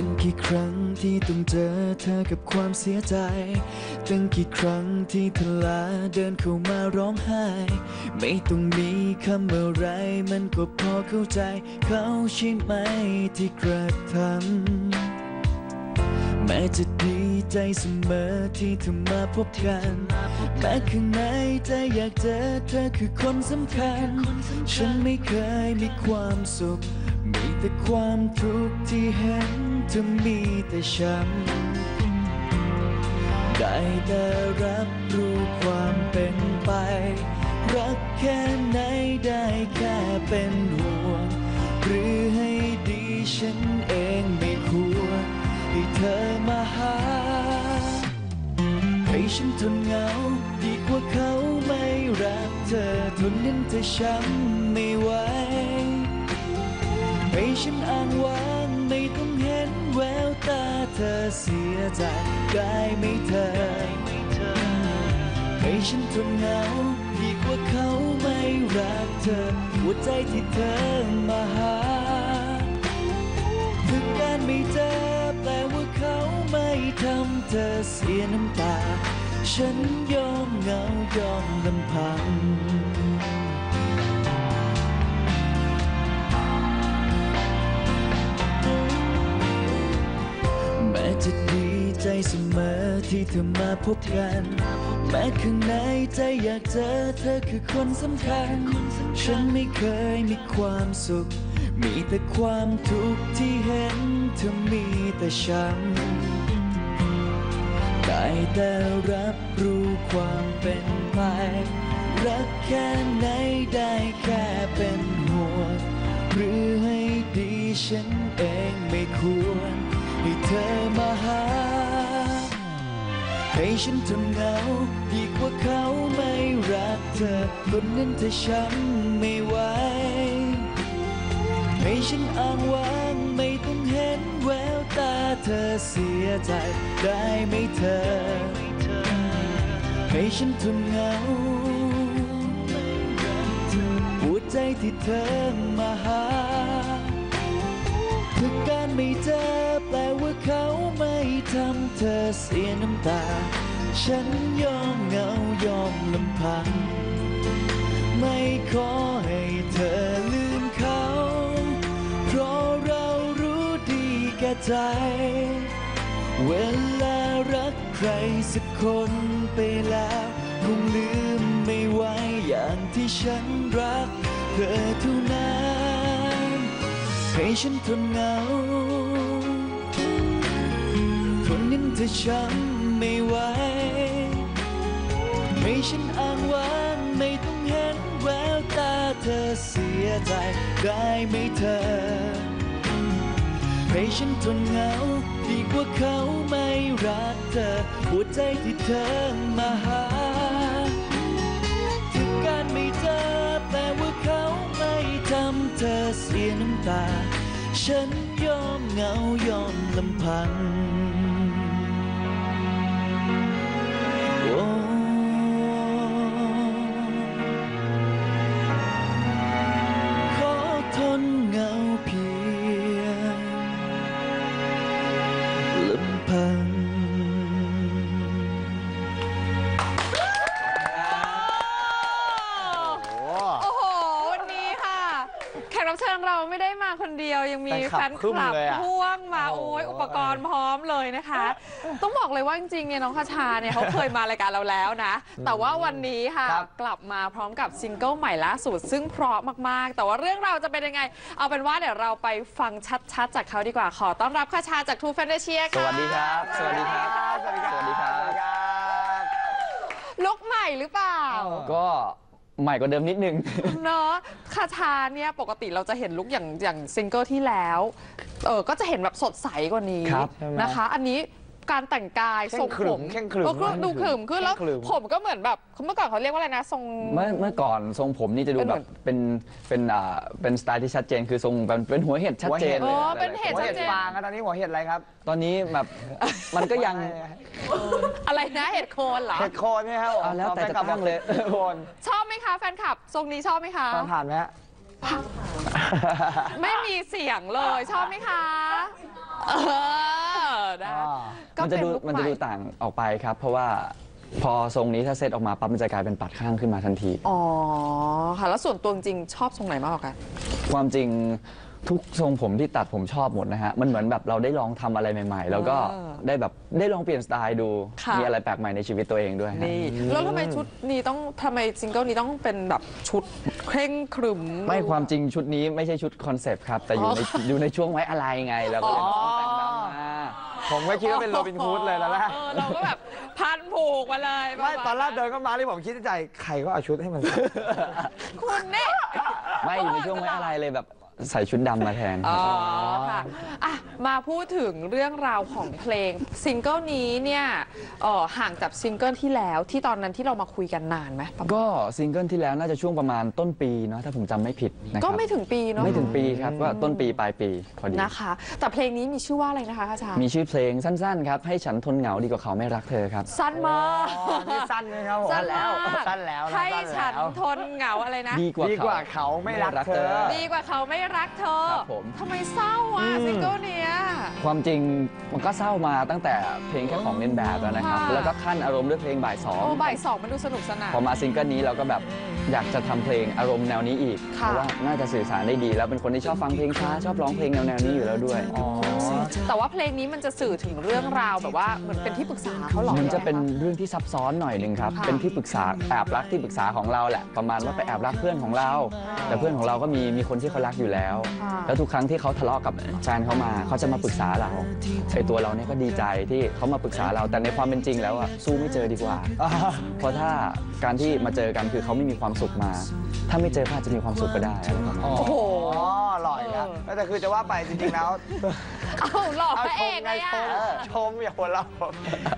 ตั้งกี่ครั้งที่ต้องเจอเธอกับความเสียใจ ตั้งกี่ครั้งที่เธอลาเดินเข้ามาร้องไห้ ไม่ต้องมีคำอะไรมันก็พอเข้าใจ เขาใช่ไหมที่กระทำแม้จะดีใจเสมอที่เธอมาพบกันแม้ข้างในใจอยากเจอเธอคือคนสำคัญ ฉันไม่เคยมีความสุข มีแต่ความทุกข์ที่เห็น เธอมีแต่ฉัน ได้แต่รับรู้ความเป็นไป รักแค่ไหนได้แค่เป็นห่วง หรือให้ดีฉันเองไม่ควรให้เธอมาหา ให้ฉันทนเหงา ดีกว่าเขาไม่รักเธอทนเห็นเธอช้ำไม่ไหวให้ฉันอ้างว้า ไม่ต้องเห็นแววตาเธอเสียใจได้ไหมเธอ ให้ฉันทนเหงาดีกว่าเขาไม่รักเธอ หัวใจที่เธอมาหา ถึงการไม่เจอแปลว่าเขาไม่ทำเธอเสียน้ำตา ฉันยอมเหงายอมลำพัง จะดีใจเสมอที่เธอมาพบกัน แม้ข้างในใจอยากเจอเธอคือคนสำคัญ ฉันไม่เคยมีความสุข มีแต่ความทุกข์ที่เห็นเธอมีแต่ฉันได้แต่รับรู้ความเป็นไปรักแค่ไหนได้แค่เป็นห่วงหรือให้ดีฉันเองไม่ควร ให้เธอมาหา ให้ฉันทนเหงาดีกว่าเขาไม่รักเธอ คนนั้นเธอช้ำไม่ไหว ให้ฉันอ้างว้างไม่ต้องเห็นแววตาเธอเสียใจได้ไหมเธอ ให้ฉันทนเหงาหัวใจที่เธอมาหาคือการไม่เจอ เขาไม่ทำเธอเสียน้ำตา ฉันยอมเหงายอมลำพัง ไม่ขอให้เธอลืมเขา เพราะเรารู้ดีแก่ใจ เวลารักใครสักคนไปแล้ว คงลืมไม่ไหวอย่างที่ฉันรัก เธอเท่านั้นให้ฉันทนเหงา ธอช้ำไม่ไหวให้ฉันอ้างว้างไม่ต้องเห็นแววตาเธอเสียใจได้ไหมเธอ ให้ฉันทนเหงาดีกว่าเขาไม่รักเธอ หัวใจที่เธอมาหาถึงการไม่เจอแปลว่าเขาไม่ทำเธอเสียน้ำตา ฉันยอมเหงายอมลำพัง ไม่ได้มาคนเดียวยังมีแฟแฟนนคคลับลับครึ้มเลยอะพ่วงมาโอ้โอ้โหยอุปกรณ์พร้อมเลยนะคะ ต้องบอกเลยว่าจริงๆเนี่ยน้องคาชาเนี่ยเขาเคยมารายการเราแล้วนะ แต่ว่าวันนี้ค่ะครับ กลับมาพร้อมกับซิงเกิลใหม่ล่าสุดซึ่งเพราะมากๆ แต่ว่าเรื่องราวจะเป็นยังไง เอาเป็นว่าเดี๋ยวเราไปฟังชัดๆ จากเขาดีกว่าขอต้อนรับคาชาจากทูแฟนเดเชียสค่ะวัสดีครับ สวัสดีครับ สวัสดีครับ สวัสดีครับ ลุกใหม่หรือเปล่า ก็ ใหม่กว่าเดิมนิดนึง เนอะคาชาเนี่ยปกติเราจะเห็นลุคอย่างอย่างซิงเกิลที่แล้ว เออก็จะเห็นแบบสดใสกว่านี้ครับนะคะ อันนี้ การแต่งกายแข้งทรงขรึผมมแข้งขรึมเออก็ดูขรึมขึ้นแล้วแข้งขรึม ผมก็เหมือนแบบเมื่อก่อนเขาเรียกว่าอะไรนะทรง เมื่อเมื่อก่อนทรงผมนี่จะดูเป็นเหแบมืบอนเป็นเป็นอ่าเป็นสไตล์ที่ชัดเจนคือทรงเป็นเป็นหัวเห็ดชัดเจนอ๋เลยออะไรเป็นเห็ดหัวชัดเห็ดเจน ฟางครับตอนนี้หัวเห็ดอะไรครับตอนนี้แบบมันก็ยัง อะไรนะเห็ดโคนเหรอ เห็ดโคนไหมครับเอาแล้วแต่จะตั้งเลยเห็ดโคนชอบไหมคะแฟนคลับ ทรงนี้ชอบไหมคะ ฟังผ่านไหมฮะ ไม่มีเสียงเลยชอบไหมคะ เออ นะอ่าก็มันจะเป็นดูลุคมันใหจะม่ดูต่างออกไปครับ เพราะว่าพอทรงนี้ถ้าเซตออกมาปั๊บมันจะกลายเป็นปัดข้างขึ้นมาทันที อ๋อค่ะ แล้วส่วนตัวจริงๆชอบทรงไหนมากกว่ากัน ความจริง ทุกทรงผมที่ตัดผมชอบหมดนะฮะ มันเหมือนแบบเราได้ลองทำอะไรใหม่ๆ แล้วก็อ่าได้แบบได้ลองเปลี่ยนสไตล์ดู ค่ะ มีอะไรแปลกใหม่ในชีวิตตัวเองด้วยฮะ นี่แล้วทำไมชุดนี้ต้องทำไมซิงเกิลนี้ต้องเป็นแบบชุดเคร่งครึม ไม่ความจริงชุดนี้ไม่ใช่ชุดคอนเซปต์ครับ แต่อยู่ในอยู่ในช่วงไว้อะไรไง แล้วก็เลยต้องแต่งดำมาผมก็คิดว่าเป็นโรบินฮูดเลยแล้วแหละ เออเราก็แบบพันผูกมาเลยไม่ตอนแรกเดินเข้ามาที่ผมคิดในใจ ใครก็เอาชุดให้มันใส่ คุณเนี่ย ไม่อยู่ในช่วงไว้อะไรเลยแบบ ใส่ชุดดำมาแทนคอ๋รัอบค่ะอะ มาพูดถึงเรื่องราวของเพลงซิงเกิลนี้เนี่ยเอ่อห่างจากซิงเกิลที่แล้วที่ตอนนั้นที่เรามาคุยกันนานไหมประมาณก็ซิงเกิลที่แล้วน่าจะช่วงประมาณต้นปีเนาะถ้าผมจำไม่ผิดนะครับก็ไม่ถึงปีเนาะไม่ถึงปีครับก็ต้นปีปลายปีพอดี นะคะ แต่เพลงนี้มีชื่อว่าอะไรนะคะอาจารย์มีชื่อเพลงสั้นๆครับให้ฉันทนเหงาดีกว่าเขาไม่รักเธอครับ สั้นมากอ๋อนี่สั้นเลยครับผมสั้นแล้วสั้นแล้วนะให้สั้นฉันแล้วทนเหงาอะไรนะ ดีกว่าดีกว่าเขาไม่รักเธอ ดีกว่าเขาไม่รักเธอครับผม ทำไมเศร้าอะซิงเกิลเนี้ย ความจริงมันก็เศร้ามาตั้งแต่เพลงแค่ของเล่นแบบแล้วนะครับ ค่ะ แล้วก็ขั้นอารมณ์ด้วยเพลงบ่ายสองโอ้บ่ายสองมันดูสนุกสนาน พอมาซิงเกิลนี้เราก็แบบ อยากจะทำเพลงอารมณ์แนวนี้อีกค่ะเพราะว่าน่าจะสื่อสารได้ดี แล้วเป็นคนที่ชอบฟังเพลงช้าชอบร้องเพลงแนวแนวๆนี้อยู่แล้วด้วยอ๋อแต่ว่าเพลงนี้มันจะสื่อถึงเรื่องราวแบบว่าเหมือนเป็นที่ปรึกษาเขาเหรอ มันจะเป็นหรือไงคเรื่องที่ซับซ้อนหน่อยหนึ่งครับ ค่ะ เป็นที่ปรึกษาแอบรักที่ปรึกษาของเราแหละ ประมาณว่าไปแอบรักเพื่อนของเรา แต่เพื่อนของเราก็มีมีคนที่เขารักอยู่แล้ว ค่ะแล้วทุกครั้งที่เขาทะเลาะกับแฟนเขามาเขาจะมาปรึกษาเราไอตัวเราเนี่ยก็ดีใจที่เขามาปรึกษาเรา แต่ในความเป็นจริงแล้วอะสู้ไม่เจอดีกว่า เพราะถ้าการที่มาเจอกันคือเขาไม่มีความสุขมา ถ้าไม่เจอเขาอาจจะมีความสุขก็ได้อะไรประมาณนั้น โอ้โหหล่อยครับแต่คือจะว่าไปจริงๆแล้ว เอ้าหลอกเอาพระชเอมกไงเลยชอะมชมอย่าหัวเราะ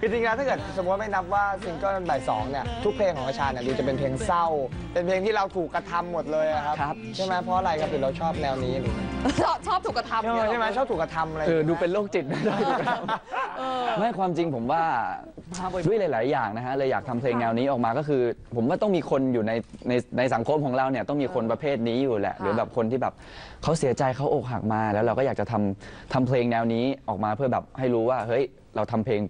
คือจริงๆแล้วถ้าเกิดสมมติว่าไม่นับว่าซิงเกิลบ่ายสองเนี่ยทุกเพลงของอาชาเนี่ยดูจะเป็นเพลงเศร้า เป็นเพลงที่เราถูกกระทำหมดเลยอะครับครับใช่ไหมเพราะอะไรครับหรือเราชอบแนวนี้หรือชอบชอบถูกกระทำเออใช่ไหมชอบถูกกระทำอะไร เออดูเป็นโรคจิตนะไม่ความจริงผมว่าด้วยหลาย ๆ อย่างนะฮะเลยอยากทำเพลงแนวนี้ออกมาก็คือ ผมว่าต้องมีคนอยู่ในในในสังคมของเราเนี่ยต้องมีคนประเภทนี้อยู่แหละหรือแบบคนที่แบบเขาเสียใจเขาอกหักมาแล้วเราก็อยากจะทำทำเพลงแนวนี้ออกมาเพื่อแบบให้รู้ว่าเฮ้ยเราทำเพลง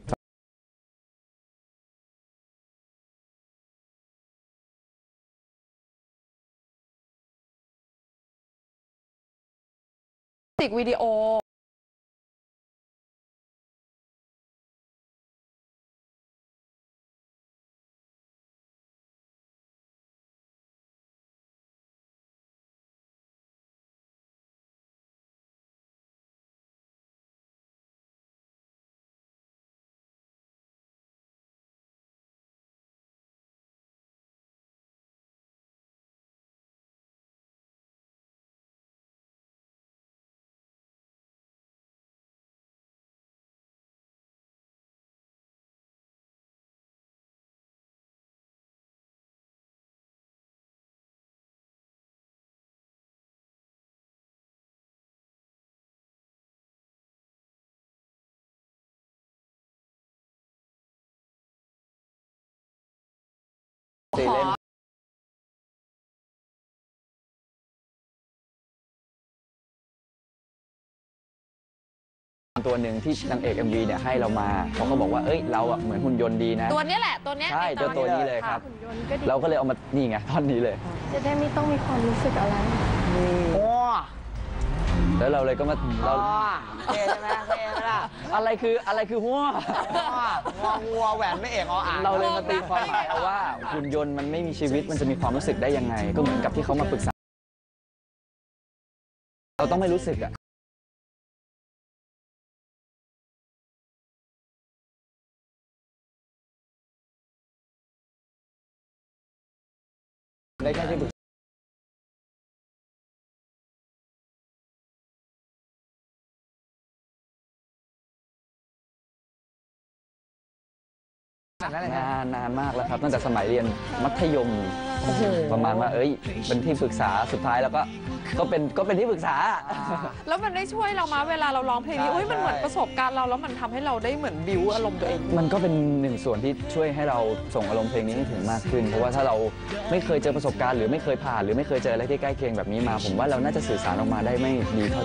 ติกวิดีโอ ตัวหนึ่งที่นางเอก MV เนี่ยให้เรามาเขาก็บอกว่าเอ้ยเราอะเหมือนหุ่นยนต์ดีนะ ตัวเนี้ยแหละตัวเนี้ยใช่ไอ้เจ้าตัวนี้เลยครับ หุ่นยนต์ก็ดีเราก็เลยเอามานี่ไงท่อนนี้เลย จะได้ไม่ต้องมีความรู้สึกอะไร โอ้แล้วเราเลยก็มาเราเราเท่ใช่ไหมเท่ไหมล่ะอะไรคืออะไรคือหัวงองัวแหวนไม่เอกออ่างเราเลยมาตีความหมายเอาว่าหุ่นยนต์มันไม่มีชีวิตมันจะมีความรู้สึกได้ยังไง ก็เหมือนกับที่เขามาปรึกษา เราต้องไม่รู้สึกอะ นานนานมากแล้วครับ ตั้งแต่สมัยเรียนมัธยม ประมาณว่าเอ้ยเป็นที่ปรึกษาสุดท้ายแล้วก็ก็เป็นก็เป็นที่ปรึกษา แล้วมันได้ช่วยเรามาเวลาเราร้องเพลงนี้ใช่อุ้ยมันเหมือนใช่ประสบการณ์เราแล้วมันทำให้เราได้เหมือนบิวอารมณ์ตัวเอง มันก็เป็นหนึ่งส่วนที่ช่วยให้เราส่งอารมณ์เพลงนี้ให้ถึงมากขึ้น เพราะว่าถ้าเราไม่เคยเจอประสบการณ์หรือไม่เคยผ่านหรือไม่เคยเจออะไรที่ใกล้เคียงแบบนี้มา ผมว่าเราน่าจะสื่อสารออกมาได้ไม่ดีเท่า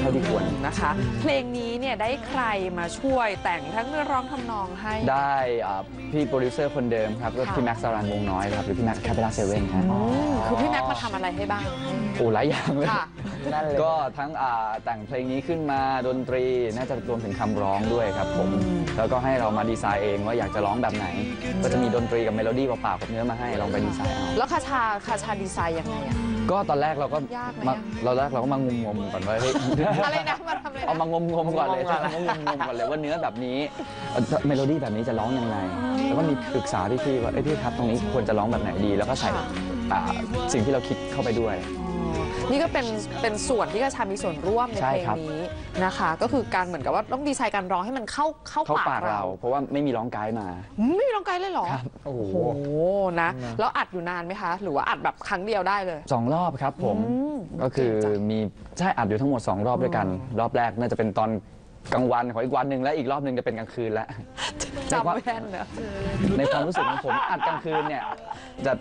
เท่าที่ควรนะคะ เพลงนี้เนี่ยได้ใครมาช่วยแต่งทั้งเนื้อร้องทำนองให้ได้อ่าพี่โปรดิวเซอร์คนเดิมครับก็ค่ะพี่แม็กซ์สารันวงน้อยครับหรือพี่แม็กซ์แคปเปล่าเซเว่นครับอืมคือพี่แม็กซ์มาทำอะไรให้บ้าง โอ้หลายอย่างเลย ค่ะนั่นเลยก็ทั้งอ่าแต่งเพลงนี้ขึ้นมาดนตรีน่าจะรวมถึงคำร้องด้วยครับผม แล้วก็ให้เรามาดีไซน์เองว่าอยากจะร้องแบบไหน ก็จะมีดนตรีกับเมโลดี้เปล่าๆกับเนื้อมาให้ลองไปดีไซน์เอา แล้วคาชาคาชาดีไซน์ยังไงอะ ก็ตอนแรกเราก็ยากไหมมาอะเราแรกเราก็มางมงมๆก่อนว่าเฮ้ยอะไรนะมาทำอะไรนะเอามางมงมๆก่อนเลยใช่มางมงมๆก่อนเลยว่าเนื้อแบบนี้เอ่อเมโลดี้แบบนี้จะร้องยังไง แล้วก็มีปรึกษาพี่ๆว่าเอ้ยพี่ครับตรงนี้ควรจะร้องแบบไหนดี แล้วก็ใส่ค่ะอ่าสิ่งที่เราคิดเข้าไปด้วย นี่ก็เป็นเป็นส่วนที่กระชามีส่วนร่วมในใช่เพลงครับ นี้นะคะ ก็คือการเหมือนกับว่าต้องดีไซน์การร้องให้มันเข้าเข้าเข้าปากปากเรา เรา เพราะว่าไม่มีร้องไกด์มาอืมไม่มีร้องไกด์เลยเหรอ ครับ โอ้โห โอ้โหนะ แล้วอัดอยู่นานไหมคะ หรือว่าอัดแบบครั้งเดียวได้เลย สองรอบครับผมอืมก็คือเก่งจังมีใช่อัดอยู่ทั้งหมด 2 รอบด้วยกัน รอบแรกน่าจะเป็นตอน กลางวันของอีกวันหนึ่งและอีกรอบหนึ่งจะเป็นกลางคืนแล้ว จำไม่แม่นเนอะในความรู้สึกของผมอัดกลางคืนเนี่ยจะ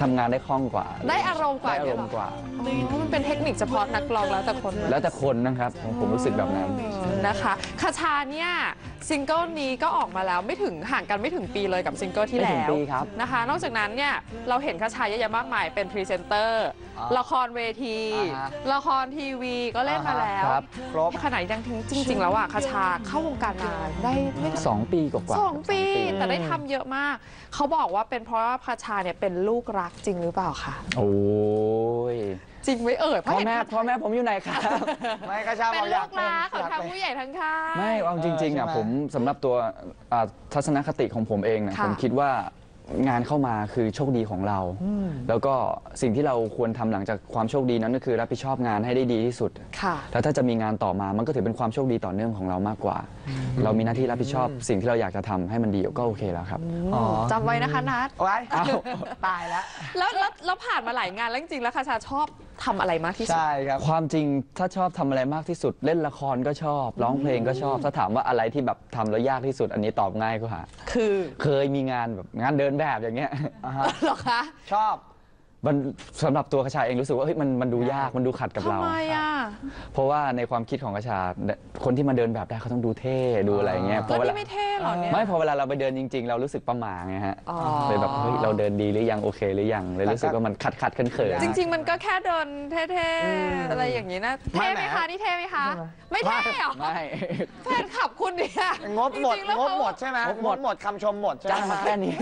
ทำงานได้คล่องกว่าได้อารมณ์กว่าได้อาเนี่รยมเหรอณ์กว่า อ๋อมันเป็นเทคนิคเฉพาะนักร้องแล้วแต่คนนะแล้วแต่คนนะครับผมผมรู้สึกแบบนั้น เออนะคะคาชาเนี่ยซิงเกิลนี้ก็ออกมาแล้วไม่ถึงห่างกันไม่ถึงปีเลยกับซิงเกิลที่ไม่แล้ถึงวปีครับ นะคะ นอกจากนั้นเนี่ยเราเห็นคาชาเยอะแยะมากมายเป็นพรีเซนเตอร์อ่าละครเวที อ่าฮะละครทีวีก็เล่นมาแล้วครับครบ ขนาดยังถึงจริง ๆ แล้วอะคาชาเข้าวงการมาได้ไม่ถึงสองปีกว่าๆสองปีสองแต่ได้ทำเยอะมาก เขาบอกว่าเป็นเพราะว่าคาชาเนี่ยเป็นลูกรักจริงหรือเปล่าคะโอ้ยจริงไหมเอ่ยเพพ่อราะเห็นแม่พ่อแม่ผมอยู่ไหนครับ ไม่กระชาบเป็อนกอลูยากกเป็นรักของอยากทั้งเป็น ผู้ใหญ่ทั้งค่าย ไม่เอาจริงๆอะใช่ไหมผมสำหรับตัวอ่าทัศนคติของผมเองนะค่ะผมคิดว่า งานเข้ามาคือโชคดีของเรา แล้วก็สิ่งที่เราควรทำหลังจากความโชคดีนั้นก็คือรับผิดชอบงานให้ได้ดีที่สุด ค่ะ แล้วถ้าจะมีงานต่อมามันก็ถือเป็นความโชคดีต่อเนื่องของเรามากกว่า เรามีหน้าที่รับผิดชอบสิ่งที่เราอยากจะทำให้มันดีก็โอเคแล้วครับ อ๋อจำไว้นะคะนัดไว้ ตายแล้ว แล้วแล้วแล้วผ่านมาหลายงานแล้วจริงๆแล้วคาชาชอบทำอะไรมากที่สุด ใช่ครับ ความจริงถ้าชอบทำอะไรมากที่สุด เล่นละครก็ชอบ ร้องเพลงก็ชอบ ถ้าถามว่าอะไรที่แบบทำแล้วยากที่สุด อันนี้ตอบง่ายกว่าคือเคยมีงานแบบงานเดินแบบอย่างเงี้ย เหรอคะ ชอบ มันสำหรับตัวกระชาเองรู้สึกว่าเฮ้ยมันมันดูยากมันดูขัดกับทำเรา ไมอะ เพราะว่าในความคิดของกระชา คนที่มาเดินแบบได้เขาต้องดูเท่ดูอะไรเงี้ยพก็อเวลานี่ไม่เท่หรอเนี่ยไม่พอเวลาเราไปเดินจริง ๆ เรารู้สึกประหม่าไงฮะอ๋อเลยแบบเฮ้ยเราเดินดีหรือยังโอเคหรือยังเลยรู้สึกว่ามันขัดขัดเขินเขินจริง ๆ มันก็แค่เดินเท่ๆอะไรอย่างนี้นะไม่เท่ไหมแหมคะนี่เท่ไหมคะ ไม่เท่หรอไม่แฟนขับคุณเนี่ยงบหมดจริๆแล้วงบเขาหมดใช่ไหมงบหมดหมดคำชมหมดใช่ไหมจ้างมาแค่นี้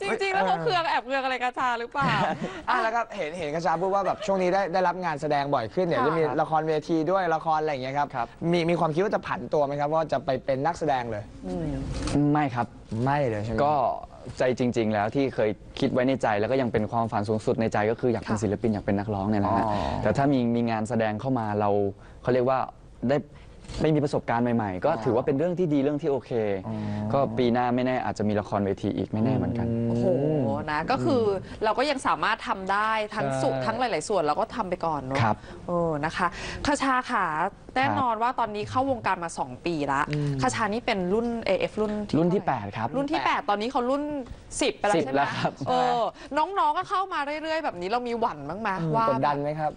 จริง ๆ แล้วเขาเคืองแอบเคืองอะไรกาชาหรือเปล่าอะแล้วก็เห็นเห็นกระชาพูดว่าแบบช่วงนี้ได้ได้รับงานแสดงบ่อยขึ้นเดี๋ยวค่ะจะมีละครเวทีด้วยละครอะไรอย่างเงี้ยครับ ครับ มีมีความคิดว่าจะผันตัวไหมครับว่าจะไปเป็นนักแสดงเลย ไม่ครับ ไม่เลยใช่ไหมก็ใจจริง ๆ แล้วที่เคยคิดไว้ในใจแล้วก็ยังเป็นความฝันสูงสุดในใจก็คืออยากเป็นค่ะศิลปินอยากเป็นนักร้องเนี่ยนะฮะอ๋อแต่ถ้ามีมีงานแสดงเข้ามาเราเขาเรียกว่าได้ ไม่มีประสบการณ์ใหม่ๆ ก็ถือว่าเป็นเรื่องที่ดีเรื่องที่โอเค ก็ปีหน้าไม่แน่อาจจะมีละครเวทีอีกไม่แน่เหมือนกัน โอ้โหนะก็คือเราก็ยังสามารถทำได้ทั้งสุขใช่ทั้งหลาย ๆ ส่วนเราก็ทำไปก่อนเนาะครับเออนะคะคาชาขาแน่นอนว่าตอนนี้เข้าวงการมา 2 ปีละคาชานี่เป็นรุ่น AF รุ่นรุ่นที่เท่าไห8ครับ รุ่นที่ 8 ตอนนี้เขารุ่น 10 ไปแล้ว10ใช่ไหมแล้วครับ เออน้องๆก็เข้ามาเรื่อย ๆ แบบนี้เรามีหวั่นบ้างไหมว่ากดดันไหมครับ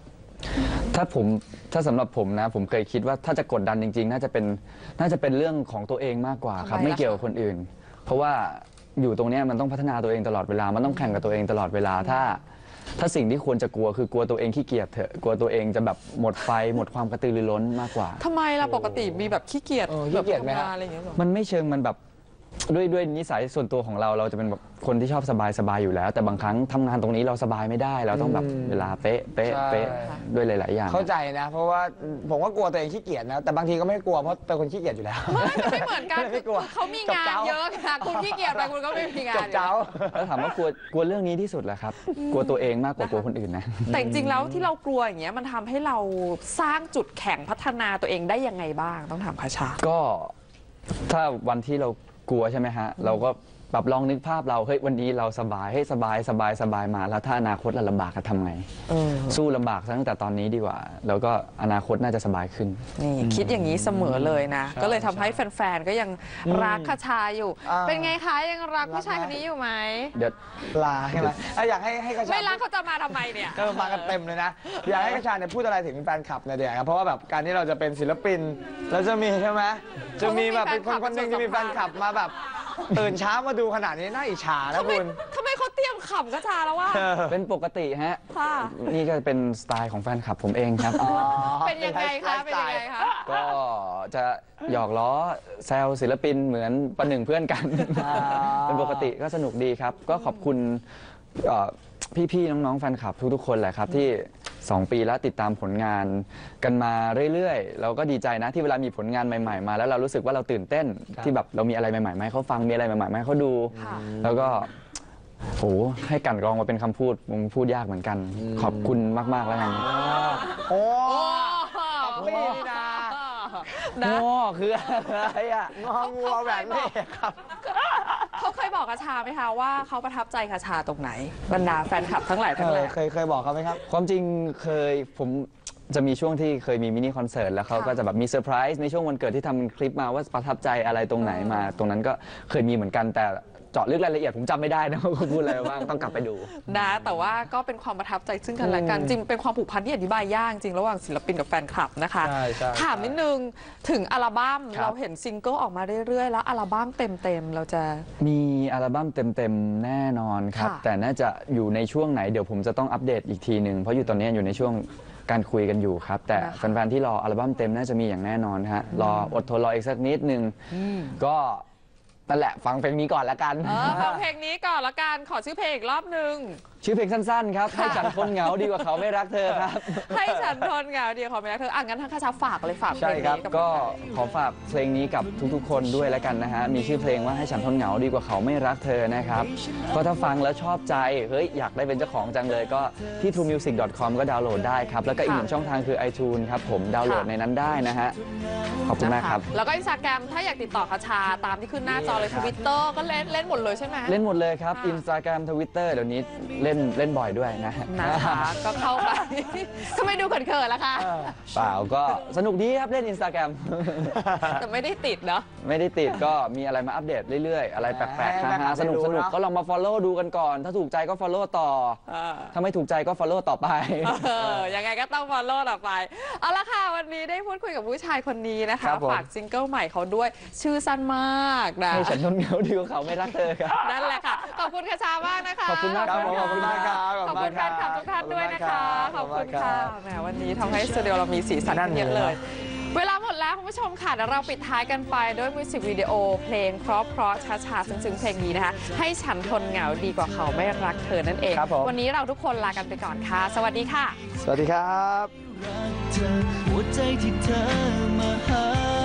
ถ้าผมถ้าสำหรับผมนะ ผมเคยคิดว่าถ้าจะกดดันจริง ๆ น่าจะเป็นน่าจะเป็นเรื่องของตัวเองมากกว่าครับ ทำไมไม่ล่ะเกี่ยวกับคนอื่น เพราะว่าอยู่ตรงเนี้ยมันต้องพัฒนาตัวเองตลอดเวลา มันต้องแข่งกับตัวเองตลอดเวลาถ้า ถ้าสิ่งที่ควรจะกลัวคือกลัวตัวเองขี้เกียจเถอะกลัวตัวเองจะแบบหมดไฟ หมดความกระตือรือร้นมากกว่า ทำไมล่ะปกติมีแบบขี้เกียจเออขี้เกียจไหมแบบฮะทำงานอะไรอย่างเงี้ยเหรอ มันไม่เชิงมันแบบ ด้วยด้วยนิสัยส่วนตัวของเราเราจะเป็นแบบคนที่ชอบสบายสบายอยู่แล้ว แต่บางครั้งทำงานตรงนี้เราสบายไม่ได้ เราต้องแบบอืมเวลาเป๊ะเป๊ะใช่เป๊ะด้วยหลาย ๆ อย่าง เข้าใจนะ เพราะว่าผมก็กลัวตัวเองขี้เกียจนะ แต่บางทีก็ไม่กลัวเพราะเป็นคนขี้เกียจอยู่แล้ว ไม่ไม่เหมือนกันไม่กลัวเขามีงานจบเจ้าเยอะค่ะ คุณขี้เกียจไปคุณก็ไม่มีงานจบเจ้า แล้วถามว่ากลัวกลัวเรื่องนี้ที่สุดแหละครับ กลัวตัวเองมากกว่ากลัวคนอื่นนะ แต่จริงๆแล้วที่เรากลัวอย่างเงี้ยมันทำให้เราสร้างจุดแข็งพัฒนาตัวเองได้ยังไงบ้างต้องถามคาชา ก็ถ้าวันที่เรา กลัวใช่ไหมฮะเราก็ แบบลองนึกภาพเราเฮ้ยวันนี้เราสบายให้ยสบายสบายสบายมาแล้วถ้าอนาคตเราลำบากจะทำไง เออสู้ลำบากซะตั้งแต่ตอนนี้ดีกว่า แล้วก็อนาคตน่าจะสบายขึ้น นี่คิดอย่างนี้เสมอเลยนะ ก็เลยทำให้แฟนๆ ก็ยังรักคชาอยู่ อ่า เป็นไงคะยังรักรักผู้ชายไหมคนนี้อยู่ไหม เดี๋ยว ลาใช่ไหมอะอยากให้ให้กระชาไม่รักเขาจะมาทำไมเนี่ย ก็มากันเต็มเลยนะ อยากให้กระชาเนี่ยพูดอะไรถึงแฟนคลับหน่อยเดียวครับเพราะว่าแบบการที่เราจะเป็นศิลปินแล้วจะมีใช่ไหมจะมีแบบเป็นคนคนหนึงจะมีแฟนคลับมาแบบ ตื่นเช้ามาดูขนาดนี้น่าอิจฉานะทำไมคุณ ทำไมเขาเตรียมขำกระชาแล้วว่า เป็นปกติฮะ ค่ะ นี่ก็เป็นสไตล์ของแฟนคลับผมเองครับ เป็นยังไงคะ เป็นยังไงคะ ก็จะหยอกล้อแซวศิลปินเหมือนประหนึ่งเพื่อนกันอ่าเป็นปกติก็สนุกดีครับ ก็ขอบคุณเอ่อพี่ๆน้องๆแฟนคลับทุกๆคนแหละครับที่ 2 ปีแล้วติดตามผลงานกันมาเรื่อยๆ เราก็ดีใจนะที่เวลามีผลงานใหม่ๆ มา แล้วเรารู้สึกว่าเราตื่นเต้นที่แบบเรามีอะไรใหม่ๆมาให้เขาฟังมีอะไรใหม่ๆมาให้เขาดูค่ะแล้วก็โหให้กลันกรองมาเป็นคำพูดผมพูดยากเหมือนกัน ขอบคุณมากๆแล้วกันโอ้โอ้ป๊อปปี้นี่นะนะโง่คืออะไรอะงองัวแบบนี้ครับ เขาเคยบอกกระชาไหมคะว่าเขาประทับใจกระชาตรงไหน บรรดาแฟนคลับทั้งหลายทั้งเคแหยล่เคยเคยบอกเขาไหมครับ ความจริงเคยผมจะมีช่วงที่เคยมีมินิคอนเสิร์ตแล้วเขาค่ะก็จะแบบมีเซอร์ไพรส์ในช่วงวันเกิดที่ทำคลิปมาว่าประทับใจอะไรตรงไหนมา ตรงนั้นก็เคยมีเหมือนกันแต่ เจาะลึกรายละเอียดผมจำไม่ได้นะว่าเขาพูดอะไรบ้างต้องกลับไปดู นะแต่ว่าก็เป็นความประทับใจซึ่งกันและกันจริงเป็นความผูกพันที่อธิบายยากจริงระหว่างศิลปินกับแฟนคลับนะคะ ใช่ใช่ถามนิดนึงถึงอัลบั้มครับ เราเห็นซิงเกิลออกมาเรื่อยๆ แล้วอัลบั้มเต็มๆ เราจะ มีอัลบั้มเต็มๆ แน่นอนครับ ค่ะ แต่น่าจะอยู่ในช่วงไหนเดี๋ยวผมจะต้องอัปเดตอีกทีหนึ่งเพราะอยู่ตอนนี้อยู่ในช่วงการคุยกันอยู่ครับ แต่นะคะแฟนๆที่รออัลบั้มเต็มน่าจะมีอย่างแน่นอนฮะรออดทนรออีกสักนิดนึงก็ นั่นแหละฟังเพลงนี้ก่อนละกัน เออฟังเพลงนี้ก่อนละกัน ขอชื่อเพลงอีกรอบนึง ชื่อเพลงสั้นๆครับ ให้ฉันทนเหงาดีกว่าเขาไม่รักเธอครับ ให้ฉันทนเหงาเดียวขอไม่รักเธออะงั้นทางข้าชาฝากเลยฝากเพลใช่งครับนี้กับก็แฟนขอฝากเพลงนี้กับทุกๆ คนด้วยแล้วกันนะฮะมีชื่อเพลงว่าให้ฉันทนเหงาดีกว่าเขาไม่รักเธอนะครับก็ถ้าฟังแล้วชอบใจเฮ้ยอยากได้เป็นเจ้าของจังเลยก็ที่ truemusic.com ก็ดาวน์โหลดได้ครับ แล้วก็อีกหนึ่งช่องทางคือ iTunes ครับผมดาวน์โหลดในนั้นได้นะฮะขอบคุณมากครับ แล้วก็อินสตาแกรมถ้าอยากติดต่อคาชาตามที่ขึ้นหน้าจอเลยทวิตเตอร์ก็เล่นเล่นหมดเลยใช่ไหม เล่นหมดเลยครับค่ะ Instagram Twitter เดี๋ยวนี้เล่นเล่นบ่อยด้วยนะฮะนะคะก็เข้าไปทำไมดูเขินๆล่ะคะเปล่าก็สนุกดีครับเล่น Instagram แต่ไม่ได้ติดเนาะ ไม่ได้ติดก็มีอะไรมาอัปเดตเรื่อยๆ อะไรแปลกๆให้แฟนคลัฮาบๆสนุกได้สรู้นุกเนอะก็ลองมา follow ดูกันก่อน ถ้าถูกใจก็ follow ต่อถ้าไม่ถูกใจก็ follow ต่อไป เออยังไงก็ต้อง follow ต่อไป เอาละค่ะ วันนี้ได้พูดคุยกับผู้ชายคนนี้นะคะ ครับผม ฝากซิงเกิลใหม่เขาด้วย ชื่อสั้นมากนะ ให้ฉันทนเหงาดีกว่าเขาไม่รักเธอครับ นั่นแหละค่ะ ขอบคุณคาชามากนะคะ ขอบคุณมากครับผมขอบคุณมากครับขอบคุณแฟนคลับทุกท่านด้วยนะคะ ขอบคุณค่ะแหมวันนี้ทำให้สตูดิโอเรามีสีสันขึ้นเยอะเลย เวลาหมดแล้วคุณผู้ชมค่ะเดี๋ยวเราปิดท้ายกันไปด้วยมิวสิกวิดีโอ เพลงเพราะเพราะช้าช้าๆซึ้งๆเพลงนี้นะคะ ให้ฉันทนเหงาดีกว่าเขาไม่รักเธอนั่นเองครับผมวันนี้เราทุกคนลากันไปก่อนค่ะ สวัสดีค่ะ สวัสดีครับ